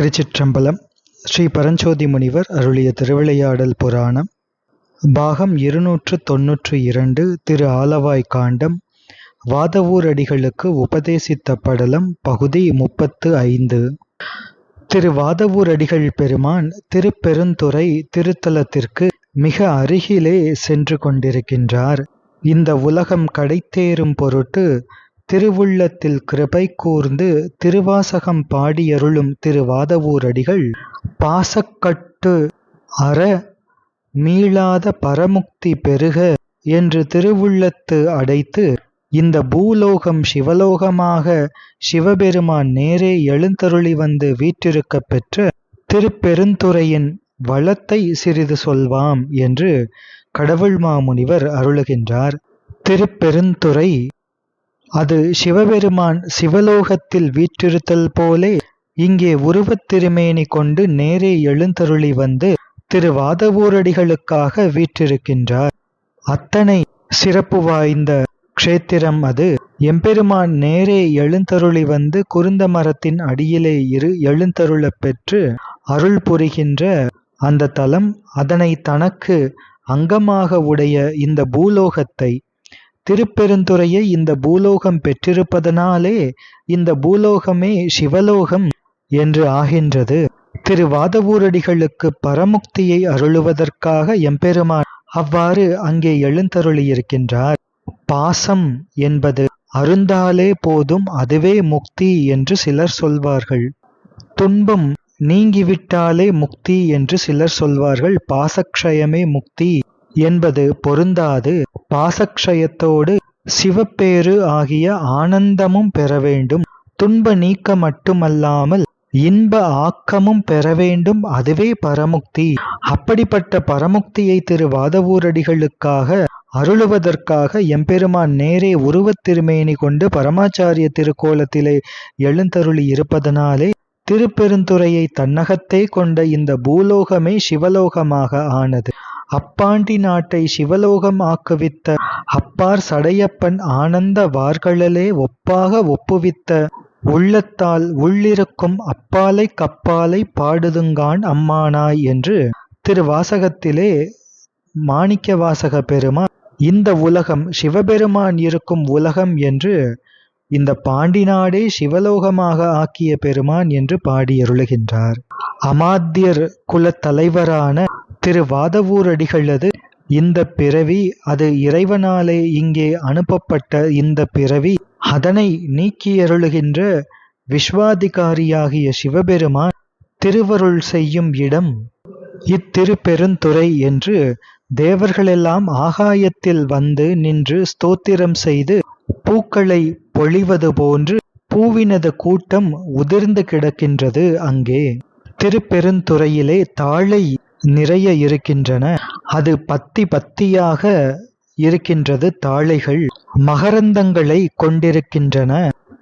திருச்சிற்றம்பலம் ஸ்ரீ பரஞ்சோதி முனிவர் அருளிய திருவிளையாடல் புராணம் பாகம் இருநூற்று தொன்னூற்று இரண்டு திரு ஆலவாய் காண்டம் வாதவூரடிகளுக்கு உபதேசித்த படலம் பகுதி முப்பத்து ஐந்து. திரு வாதவூரடிகள் பெருமான் திருப்பெருந்துறை திருத்தலத்திற்கு மிக அருகிலே சென்று கொண்டிருக்கின்றார். இந்த உலகம் கடைத்தேறும் பொருட்டு திருவுள்ளத்தில் கிருபை கூர்ந்து திருவாசகம் பாடியருளும் திருவாதவூரடிகள் பாசக்கட்டு அற மீளாத பரமுக்தி பெருக என்று திருவுள்ளத்து அடைத்து இந்த பூலோகம் சிவலோகமாக சிவபெருமான் நேரே எழுந்தருளி வந்து வீற்றிருக்கப் பெற்ற திருப்பெருந்துறையின் வளத்தை சிறிது சொல்வாம் என்று கடவுள் மாமுனிவர் அருளுகின்றார். திருப்பெருந்துறை அது சிவபெருமான் சிவலோகத்தில் வீற்றிருத்தல் போலே இங்கே உருவத் திருமேனி கொண்டு நேரே எழுந்தருளி வந்து திருவாதவூரடிகளுக்காக வீற்றிருக்கின்றார். அத்தனை சிறப்பு வாய்ந்த க்ஷேத்திரம் அது. எம்பெருமான் நேரே எழுந்தருளி வந்து குருந்த மரத்தின் அடியிலே இரு எழுந்தருளப் பெற்று அருள் புரிகின்ற அந்த தலம் அதனை தனக்கு அங்கமாக உடைய இந்த பூலோகத்தை திருப்பெருந்துறையை இந்த பூலோகம் பெற்றிருப்பதனாலே இந்த பூலோகமே சிவலோகம் என்று ஆகின்றது. திரு வாதவூரடிகளுக்கு பரமுக்தியை அருளுவதற்காக எம்பெருமான் அவ்வாறு அங்கே எழுந்தருளியிருக்கின்றார். பாசம் என்பது அருந்தாலே போதும் அதுவே முக்தி என்று சிலர் சொல்வார்கள். துன்பம் நீங்கிவிட்டாலே முக்தி என்று சிலர் சொல்வார்கள். பாசக்ஷயமே முக்தி என்பது பொருந்தாது. பாசக்ஷயத்தோடு சிவப்பேறு ஆகிய ஆனந்தமும் பெற வேண்டும். துன்ப நீக்க மட்டுமல்லாமல் இன்ப ஆக்கமும் பெற வேண்டும். அதுவே பரமுக்தி. அப்படிப்பட்ட பரமுக்தியை திரு வாதவூரடிகளுக்காக அருளுவதற்காக எம்பெருமான் நேரே உருவத் திருமேனி கொண்டு பரமாச்சாரிய திருக்கோலத்திலே எழுந்தருளி இருப்பதனாலே திருப்பெருந்துறையை தன்னகத்தே கொண்ட இந்த பூலோகமே சிவலோகமாக ஆனது. அப்பாண்டி நாட்டை சிவலோகம் ஆக்குவித்த அப்பார் சடையப்பன் ஆனந்த வார்களே ஒப்பாக ஒப்புவித்த உள்ளத்தால் உள்ளிருக்கும் அப்பாலை கப்பாலை பாடுதுங்கான் அம்மானாய் என்று திருவாசகத்திலே மாணிக்க வாசக பெருமான் இந்த உலகம் சிவபெருமான் இருக்கும் உலகம் என்று இந்த பாண்டி நாடே சிவலோகமாக ஆக்கிய பெருமான் என்று பாடியருளுகின்றார். அமாத்தியர் குலத் தலைவரான திரு வாதவூரடிகளது இந்த பிறவி அது இறைவனாலே இங்கே அனுப்பப்பட்ட இந்த பிறவி அதனை நீக்கியருளுகின்ற விஸ்வாதிகாரியாகிய சிவபெருமான் திருவருள் செய்யும் இடம். இத்திருப்பெருந்துறை என்று தேவர்களெல்லாம் ஆகாயத்தில் வந்து நின்று ஸ்தோத்திரம் செய்து பூக்களை பொழிவது போன்று பூவினது கூட்டம் உதிர்ந்து கிடக்கின்றது அங்கே. திருப்பெருந்துறையிலே தாழை நிறைய இருக்கின்றன. அது பத்தி பத்தியாக இருக்கின்றது தாழைகள். மகரந்தங்களை கொண்டிருக்கின்றன.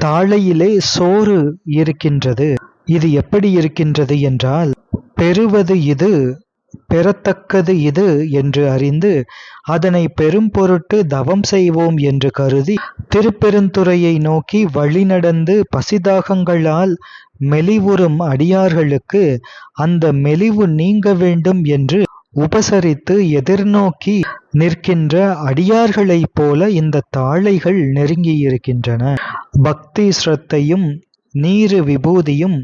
தாழையிலே சோறு இருக்கின்றது. இது எப்படி இருக்கின்றது என்றால் பெறுவது இது பெறத்தக்கது இது என்று அறிந்து அதனை பெரும் பொருட்டு தவம் செய்வோம் என்று கருதி திருப்பெருந்துறையை நோக்கி வழிநடந்து பசிதாகங்களால் மெலிவுறும் அடியார்களுக்கு அந்த மெலிவு நீங்க வேண்டும் என்று உபசரித்து எதிர்நோக்கி நிற்கின்ற அடியார்களைப் போல இந்த தாழைகள் நெருங்கியிருக்கின்றன. பக்தி ஸ்ரத்தையும் நீரு விபூதியும்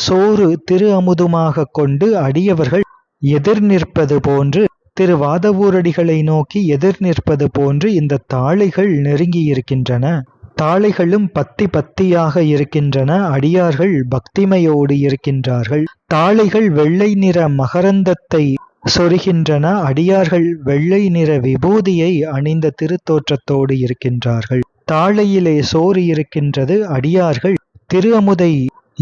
சோறு திரு அமுதுமாக கொண்டு அடியவர்கள் எதிர் நிற்பது போன்று திரு வாதவூரடிகளை நோக்கி எதிர் நிற்பது போன்று இந்த தாளைகள் நெருங்கியிருக்கின்றன. தாளைகளும் பத்தி பத்தியாக இருக்கின்றன. அடியார்கள் பக்திமையோடு இருக்கின்றார்கள். தாளைகள் வெள்ளை நிற மகரந்தத்தை சொருகின்றன. அடியார்கள் வெள்ளை நிற விபூதியை அணிந்த திருத்தோற்றத்தோடு இருக்கின்றார்கள். தாளையிலே சோறு இருக்கின்றது. அடியார்கள் திரு அமுதை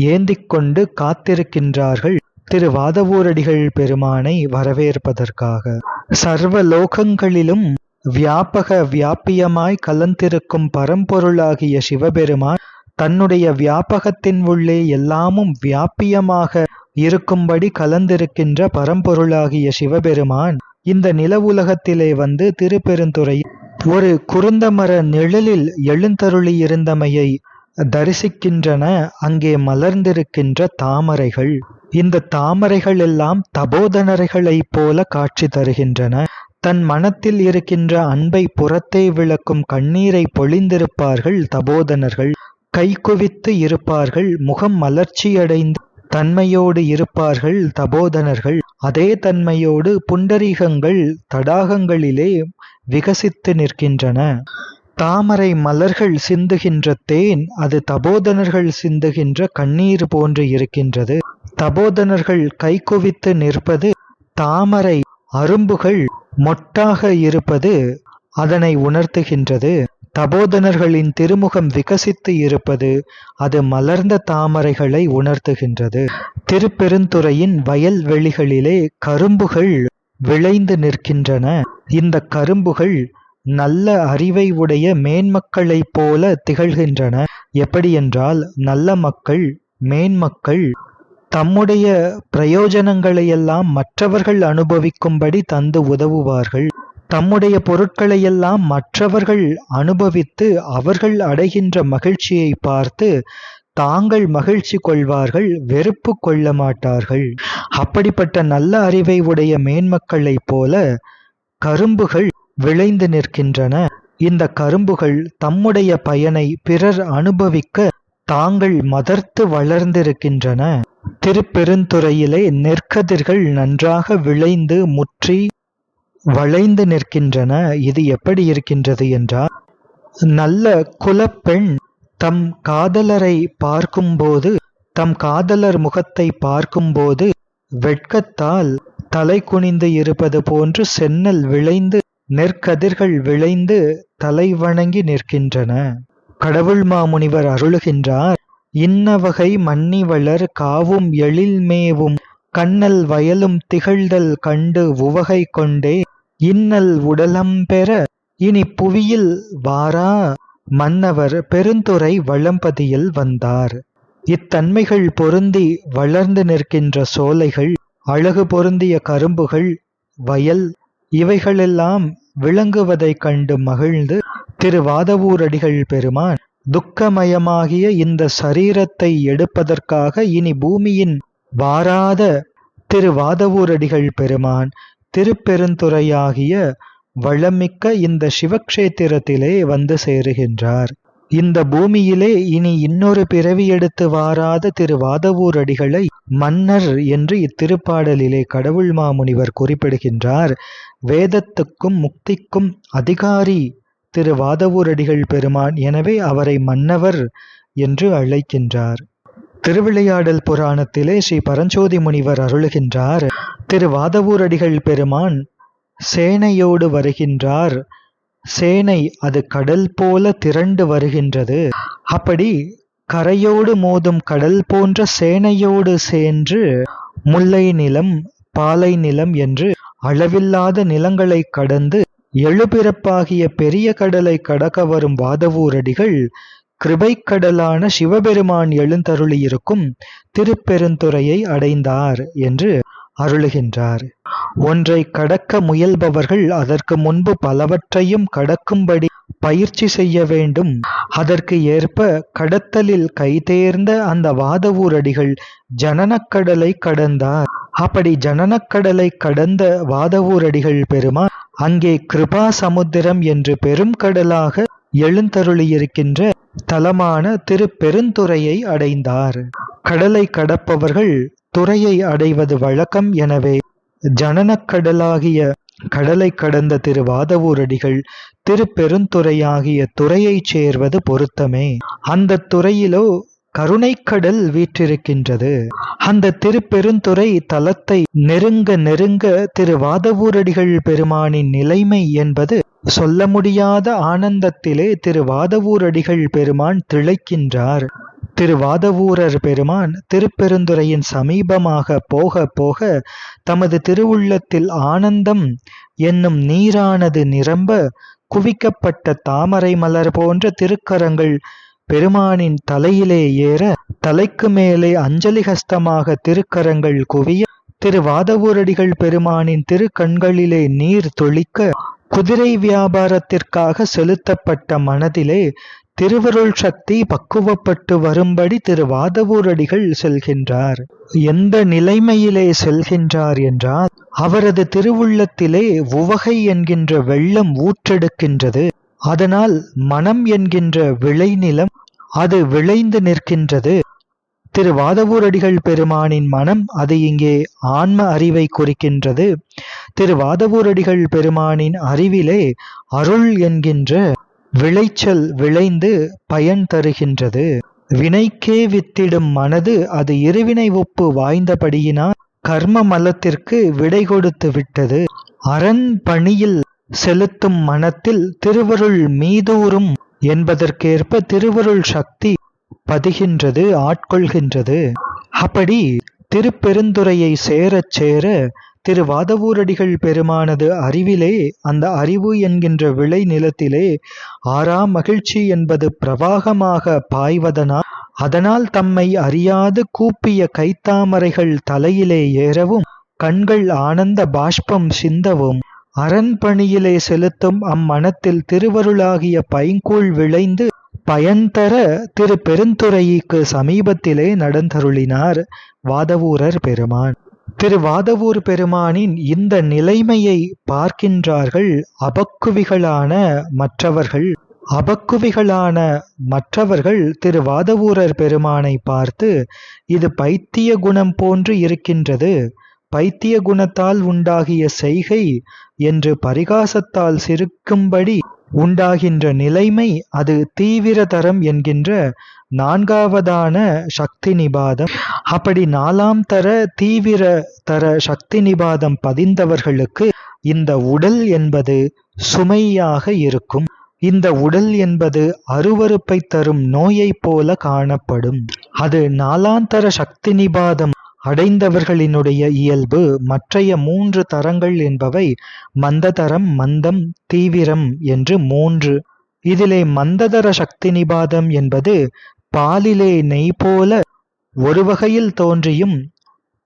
ஏந்திக் கொண்டு காத்திருக்கின்றார்கள். திரு வாதவூரடிகள் பெருமானை வரவேற்பதற்காக. சர்வ லோகங்களிலும் வியாபக வியாபியமாய் கலந்திருக்கும் பரம்பொருளாகிய சிவபெருமான் தன்னுடைய வியாபகத்தின் உள்ளே எல்லாமும் வியாபியமாக இருக்கும்படி கலந்திருக்கின்ற பரம்பொருளாகிய சிவபெருமான் இந்த நில உலகத்திலே வந்து திருப்பெருந்துறை ஒரு குருந்தமர நிழலில் எழுந்தருளி இருந்தமையை தரிசிக்கின்றன. அங்கே மலர்ந்திருக்கின்ற தாமரைகள். இந்த தாமரைகள் எல்லாம் தபோதனரைகளைப் போல காட்சி தருகின்றன. தன் மனத்தில் இருக்கின்ற அன்பை புறத்தை விளக்கும் கண்ணீரை பொழிந்திருப்பார்கள் தபோதனர்கள். கைக்குவித்து இருப்பார்கள் முகம் மலர்ச்சியடைந்து தன்மையோடு இருப்பார்கள் தபோதனர்கள். அதே தன்மையோடு புண்டரீகங்கள் தடாகங்களிலே விகசித்து நிற்கின்றன. தாமரை மலர்கள் சிந்துகின்ற தேன் அது தபோதனர்கள் சிந்துகின்ற கண்ணீர் போன்று இருக்கின்றது. தபோதனர்கள் கைகுவித்து நிற்பது தாமரை அரும்புகள் மொட்டாக இருப்பது அதனை உணர்த்துகின்றது. தபோதனர்களின் திருமுகம் விகசித்து இருப்பது அது மலர்ந்த தாமரைகளை உணர்த்துகின்றது. திருப்பெருந்துறையின் வயல்வெளிகளிலே கரும்புகள் விளைந்து நிற்கின்றன. இந்த கரும்புகள் நல்ல அறிவை உடைய மேன்மக்களைப் போல திகழ்கின்றன. எப்படியென்றால் நல்ல மக்கள் மேன்மக்கள் தம்முடைய பிரயோஜனங்களையெல்லாம் மற்றவர்கள் அனுபவிக்கும்படி தந்து உதவுவார்கள். தம்முடைய பொருட்களையெல்லாம் மற்றவர்கள் அனுபவித்து அவர்கள் அடைகின்ற மகிழ்ச்சியை பார்த்து தாங்கள் மகிழ்ச்சி கொள்வார்கள் வெறுப்பு கொள்ள மாட்டார்கள். அப்படிப்பட்ட நல்ல அறிவை உடைய மேன்மக்களைப் போல கரும்புகள் விளைந்து நிற்கின்றன. இந்த கரும்புகள் தம்முடைய பயனை பிறர் அனுபவிக்க தாங்கள் மதர்த்து வளர்ந்திருக்கின்றன. திருப்பெருந்துறையிலே நெற்கதிர்கள் நன்றாக விளைந்து முற்றி வளைந்து நிற்கின்றன. இது எப்படி இருக்கின்றது என்றால் நல்ல குலப்பெண் தம் காதலரை பார்க்கும்போது தம் காதலர் முகத்தை பார்க்கும்போது வெட்கத்தால் தலை குனிந்து இருப்பது போன்று சென்னல் விளைந்து நெற்கதிர்கள் விளைந்து தலை வணங்கி நிற்கின்றன. கடவுள் மாமுனிவர் அருளுகின்றார் இன்னவகை மன்னிவளர் காவும் எழில்மேவும் கண்ணல் வயலும் திகழ்தல் கண்டு உவகை கொண்டே இன்னல் உடலம்பெற இனி புவியில் வாரா மன்னவர் பெருந்துறை வளம்பதியில் வந்தார். இத்தன்மைகள் பொருந்தி வளர்ந்து நிற்கின்ற சோலைகள் அழகு பொருந்திய கரும்புகள் வயல் இவைகளெல்லாம் விளங்குவதைக் கண்டு மகிழ்ந்து திருவாதவூரடிகள் பெருமான் துக்கமயமாகிய இந்த சரீரத்தை எடுப்பதற்காக இனி பூமியின் வாராத திருவாதவூரடிகள் பெருமான் திருப்பெருந்துறையாகிய வளமிக்க இந்த சிவக்ஷேத்திரத்திலே வந்து சேருகின்றார். இந்த பூமியிலே இனி இன்னொரு பிறவி எடுத்து வாராத திரு மன்னர் என்று இத்திருப்பாடலிலே கடவுள் மாமுனிவர் குறிப்பிடுகின்றார். வேதத்துக்கும் முக்திக்கும் அதிகாரி திரு வாதவூரடிகள் பெருமான் எனவே அவரை மன்னவர் என்று அழைக்கின்றார். திருவிளையாடல் புராணத்திலே ஸ்ரீ பரஞ்சோதி முனிவர் அருளுகின்றார். திரு வாதவூரடிகள் பெருமான் சேனையோடு வருகின்றார். சேனை அது கடல் போல திரண்டு வருகின்றது. அப்படி கரையோடு மோதும் கடல் போன்ற சேனையோடு சேர்ந்து முல்லை நிலம் பாலை நிலம் என்று அளவில்லாத நிலங்களை கடந்து எழுபிறப்பாகிய பெரிய கடலை கடக்க வரும் வாதவூரடிகள் கிருபைக்கடலான சிவபெருமான் எழுந்தருளியிருக்கும் திருப்பெருந்துறையை அடைந்தார் என்று அருளுகின்றார். ஒன்றை கடக்க முயல்பவர்கள் அதற்கு முன்பு பலவற்றையும் கடக்கும்படி பயிற்சி செய்ய வேண்டும். அதற்கு ஏற்ப கடத்தலில் கைதேர்ந்த அந்த வாதவூரடிகள் ஜனனக்கடலை கடந்தார். அப்படி ஜனனக்கடலை கடந்த வாதவூரடிகள் பெருமான் அங்கே கிருபா சமுத்திரம் என்று பெரும் கடலாக எழுந்தருளியிருக்கின்ற தலமான திருப்பெருந்துறையை அடைந்தார். கடலை கடப்பவர்கள் துறையை அடைவது வழக்கம் எனவே ஜனனக்கடலாகிய கடலை கடந்த திரு வாதவூரடிகள் திருப்பெருந்துறையாகிய துறையைச் சேர்வது பொருத்தமே. அந்த துறையிலோ கருணைக்கடல் வீற்றிருக்கின்றது. அந்த திருப்பெருந்துறை தலத்தை நெருங்க நெருங்க திரு வாதவூரடிகள் பெருமானின் நிலைமை என்பது சொல்ல முடியாத ஆனந்தத்திலே திரு வாதவூரடிகள் பெருமான் திளைக்கின்றார். திருவாதவூரர் பெருமான் திருப்பெருந்துறையின் சமீபமாக போக போக தமது திருவுள்ளத்தில் ஆனந்தம் என்னும் நீரானது நிரம்ப குவிக்கப்பட்ட தாமரை மலர் போன்ற திருக்கரங்கள் பெருமானின் தலையிலே ஏற தலைக்கு மேலே அஞ்சலி ஹஸ்தமாக திருக்கரங்கள் குவிய திருவாதவூரடிகள் பெருமானின் திருக்கண்களிலே நீர் தொளிக்க குதிரை வியாபாரத்திற்காக செலுத்தப்பட்ட மனதிலே திருவருள் சக்தி பக்குவப்பட்டு வரும்படி திரு வாதவூரடிகள் செல்கின்றார். எந்த நிலைமையிலே செல்கின்றார் என்றால் அவரது திருவுள்ளத்திலே உவகை என்கின்ற வெள்ளம் ஊற்றெடுக்கின்றது. அதனால் மனம் என்கின்ற விளைநிலம் அது விளைந்து நிற்கின்றது. திரு வாதவூரடிகள் பெருமானின் மனம் அது இங்கே ஆன்ம அறிவை குறிக்கின்றது. திரு வாதவூரடிகள் பெருமானின் அறிவிலே அருள் என்கின்ற விளைச்சல் விளைந்து பயன் தருகின்றது. வினைக்கே வித்திடும் மனது அது இருவினை ஒப்பு வாய்ந்தபடியினால் கர்ம மலத்திற்கு விடை கொடுத்து விட்டது. அரண் பணியில் செலுத்தும் மனத்தில் திருவருள் மீதூறும் என்பதற்கேற்ப திருவருள் சக்தி பதிகின்றது ஆட்கொள்கின்றது. அப்படி திருப்பெருந்துறையை சேரச் சேர திரு வாதவூரடிகள் பெருமானது அறிவிலே அந்த அறிவு என்கின்ற விளை நிலத்திலே ஆறாம் மகிழ்ச்சி என்பது பிரவாகமாக பாய்வதனால் அதனால் தம்மை அறியாது கூப்பிய கைத்தாமரைகள் தலையிலே ஏறவும் கண்கள் ஆனந்த பாஷ்பம் சிந்தவும். அரண்பணியிலே செலுத்தும் அம்மனத்தில் திருவருளாகிய பைங்கூழ் விளைந்து பயன்தர திரு பெருந்துறைக்கு சமீபத்திலே நடந்தருளினார் வாதவூரர் பெருமான். திரு வாதவூர் பெருமானின் இந்த நிலைமையை பார்க்கின்றார்கள் அபக்குவிகளான மற்றவர்கள். அபக்குவிகளான மற்றவர்கள் திரு வாதவூரர் பெருமானை பார்த்து இது பைத்திய குணம் போன்று இருக்கின்றது. பைத்திய குணத்தால் உண்டாகிய செய்கை என்று பரிகாசத்தால் சிரிக்கும்படி உண்டாகின்ற நிலைமை அது தீவிரதரம் என்கின்ற நான்காவதான சக்தி நிபாதம் அப்படி நாலாம் தர தீவிர தர சக்தி நிபாதம் பதிந்தவர்களுக்கு இந்த உடல் என்பது சுமையாக இருக்கும். இந்த உடல் என்பது அருவருப்பை தரும் நோயைப் போல காணப்படும். அது நாலாந்தர சக்தி நிபாதம் அடைந்தவர்களினுடைய இயல்பு மற்றைய மூன்று தரங்கள் என்பவை மந்ததரம் மந்தம் தீவிரம் என்று மூன்று. இதிலே மந்ததர சக்தி நிபாதம் என்பது பாலிலே நெய் போல ஒரு வகையில் தோன்றியும்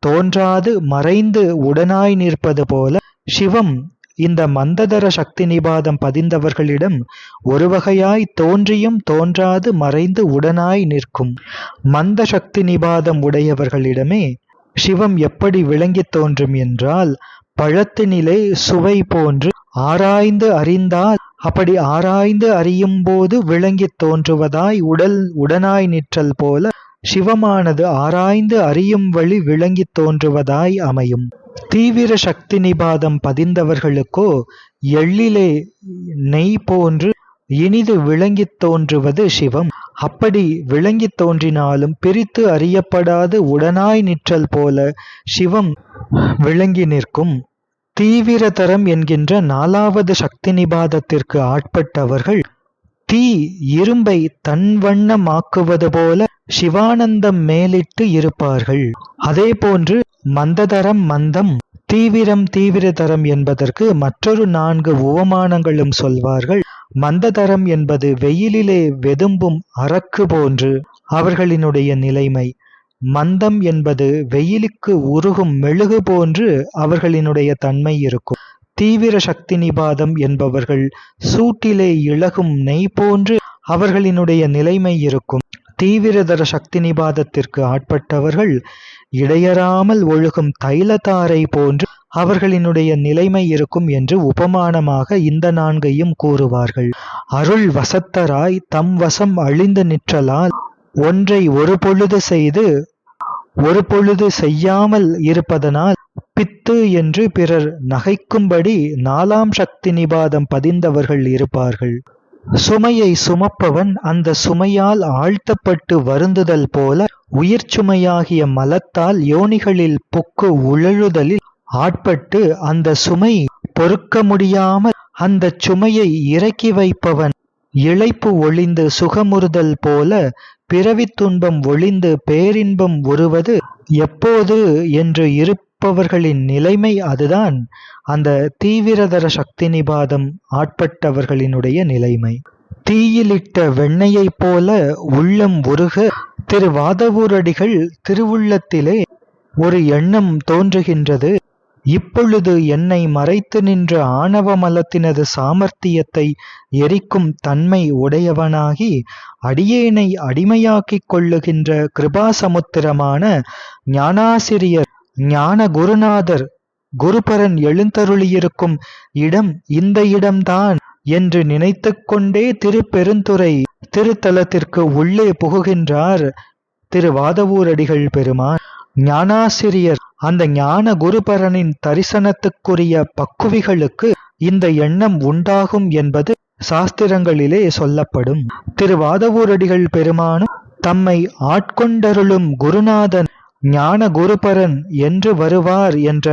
தோன்றாது மறைந்து உடனாய் நிற்பது போல சிவம் இந்த மந்ததர சக்தி நிபாதம் பதிந்தவர்களிடம் ஒரு வகையாய் தோன்றியும் தோன்றாது மறைந்து உடனாய் நிற்கும். மந்த சக்தி நிபாதம் உடையவர்களிடமே சிவம் எப்படி விளங்கித் தோன்றும் என்றால் பழத்தினிலே சுவை போன்று ஆராய்ந்து அறிந்தால் அப்படி ஆராய்ந்து அறியும் போது விளங்கித் தோன்றுவதாய் உடல் உடனாய் நிற்றல் போல சிவமானது ஆராய்ந்து அறியும் வழி விளங்கித் தோன்றுவதாய் அமையும். தீவிர சக்தி நிபாதம் பதிந்தவர்களுக்கோ எள்ளிலே நெய் போன்று இனிது விளங்கித் தோன்றுவது சிவம். அப்படி விளங்கித் தோன்றினாலும் பிரித்து அறியப்படாது உடனாய் நிற்றல் போல சிவம் விளங்கி நிற்கும். தீவிரதரம் என்கின்ற நாலாவது சக்தி நிபாதத்திற்கு ஆட்பட்டவர்கள் தீ இரும்பை தன்வண்ணமாக்குவது போல சிவானந்தம் மேலிட்டு இருப்பார்கள். அதே போன்று மந்ததரம் மந்தம் தீவிரம் தீவிரதரம் என்பதற்கு மற்றொரு நான்கு உவமானங்களும் சொல்வார்கள். மந்ததரம் என்பது வெயிலிலே வெதும்பும் அரக்கு போன்று அவர்களினுடைய நிலைமை. மந்தம் என்பது வெயிலுக்கு உருகும் மெழுகு போன்று அவர்களினுடைய தன்மை இருக்கும். தீவிர சக்தி நிபாதம் என்பவர்கள் சூட்டிலே இழகும் நெய் போன்று அவர்களினுடைய நிலைமை இருக்கும். தீவிரதர சக்தி நிபாதத்திற்கு ஆட்பட்டவர்கள் இடையறாமல் ஒழுகும் தைலத்தாரை போன்று அவர்களினுடைய நிலைமை இருக்கும் என்று உபமானமாக இந்த நான்கையும் கூறுவார்கள். அருள் வசத்தராய் தம் வசம் அழிந்து நிற்றலால் ஒன்றை ஒரு பொழுது செய்து ஒரு பொழுது செய்யாமல் இருப்பதனால் பித்து என்று பிறர் நகைக்கும்படி நாலாம் சக்தி நிபாதம் பதிந்தவர்கள் இருப்பார்கள். சுமையை சுமப்பவன் அந்த சுமையால் ஆழ்த்தப்பட்டு வருந்துதல் போல உயிர் சுமையாகிய மலத்தால் யோனிகளில் புக்கு உழழுதலில் ஆட்பட்டு அந்த சுமை பொறுக்க முடியாமல் அந்த சுமையை இறக்கி வைப்பவன். இழைப்பு ஒளிந்து சுகமுறுதல் போல பிறவித் துன்பம் ஒளிந்து பேரின்பம் உருவது எப்போது என்று இருப்பவர்களின் நிலைமை அதுதான். அந்த தீவிரதர சக்தி நிபாதம் ஆட்பட்டவர்களினுடைய நிலைமை. தீயிலிட்ட வெண்ணையைப் போல உள்ளம் உருக திரு வாதவூரடிகள் திருவுள்ளத்திலே ஒரு எண்ணம் தோன்றுகின்றது. இப்பொழுது என்னை மறைத்து நின்ற ஆணவ மலத்தினது சாமர்த்தியத்தை எரிக்கும் தன்மை உடையவனாகி அடியேனை அடிமையாக்கிக் கொள்ளுகின்ற கிருபாசமுத்திரமான ஞானாசிரியர் ஞான குருநாதர் குருபரன் எழுந்தருளியிருக்கும் இடம் இந்த இடம்தான் என்று நினைத்து கொண்டே திருப்பெருந்துறை திருத்தலத்திற்கு உள்ளே புகுகின்றார் திருவாதவூரடிகள் பெருமான். ஞானாசிரியர் அந்த ஞான குருபரனின் தரிசனத்துக்குரிய பக்குவிகளுக்கு இந்த எண்ணம் உண்டாகும் என்பது சாஸ்திரங்களிலே சொல்லப்படும். திருவாதவூரடிகள் பெருமானும் தம்மை ஆட்கொண்டருளும் குருநாதன் ஞான குருபரன் என்று வருவார் என்ற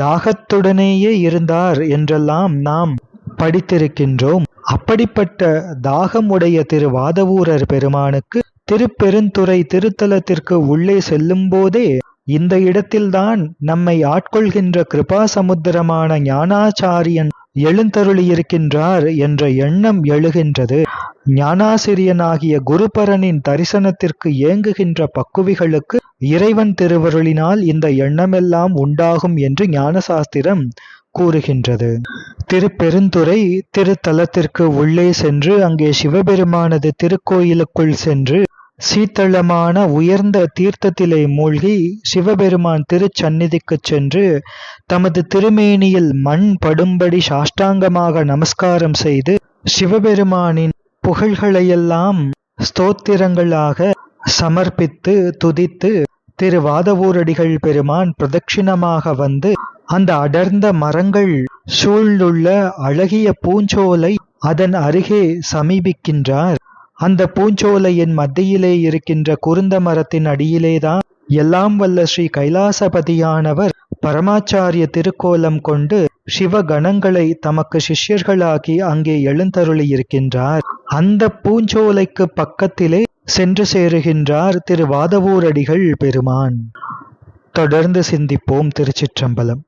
தாகத்துடனேயே இருந்தார் என்றெல்லாம் நாம் படித்திருக்கின்றோம். அப்படிப்பட்ட தாகமுடைய திருவாதவூரர் பெருமானுக்கு திருப்பெருந்துறை திருத்தலத்திற்கு உள்ளே செல்லும்போதே இந்த இடத்தில்தான் நம்மை ஆட்கொள்கின்ற கிருபாசமுத்திரமான ஞானாச்சாரியன் எழுந்தருளியிருக்கின்றார் என்ற எண்ணம் எழுகின்றது. ஞானாசிரியனாகிய குருபரனின் தரிசனத்திற்கு ஏங்குகின்ற பக்குவிகளுக்கு இறைவன் திருவருளினால் இந்த எண்ணமெல்லாம் உண்டாகும் என்று ஞானசாஸ்திரம் கூறுகின்றது. திருப்பெருந்துறை திருத்தலத்திற்கு உள்ளே சென்று அங்கே சிவபெருமானது திருக்கோயிலுக்குள் சென்று சீத்தளமான உயர்ந்த தீர்த்தத்திலே மூழ்கி சிவபெருமான் திருச்சந்நிதிக்குச் சென்று தமது திருமேனியில் மண் படும்படி சாஷ்டாங்கமாக நமஸ்காரம் செய்து சிவபெருமானின் புகழ்களையெல்லாம் ஸ்தோத்திரங்களாக சமர்ப்பித்து துதித்து திருவாதவூரடிகள் பெருமான் பிரதட்சிணமாக வந்து அந்த அடர்ந்த மரங்கள் சூழ்ந்துள்ள அழகிய பூஞ்சோலை அதன் அருகே சமீபிக்கின்றார். அந்த பூஞ்சோலையின் மத்தியிலே இருக்கின்ற குருந்த மரத்தின் அடியிலேதான் எல்லாம் வல்ல ஸ்ரீ கைலாசபதியானவர் பரமாச்சாரிய திருக்கோலம் கொண்டு சிவ கணங்களை தமக்கு சிஷ்யர்களாகி அங்கே எழுந்தருளி இருக்கின்றார் அந்த பூஞ்சோலைக்கு பக்கத்திலே சென்று சேருகின்றார் திரு வாதவூரடிகள் பெருமான். தொடர்ந்து சிந்திப்போம் திருச்சிற்றம்பலம்.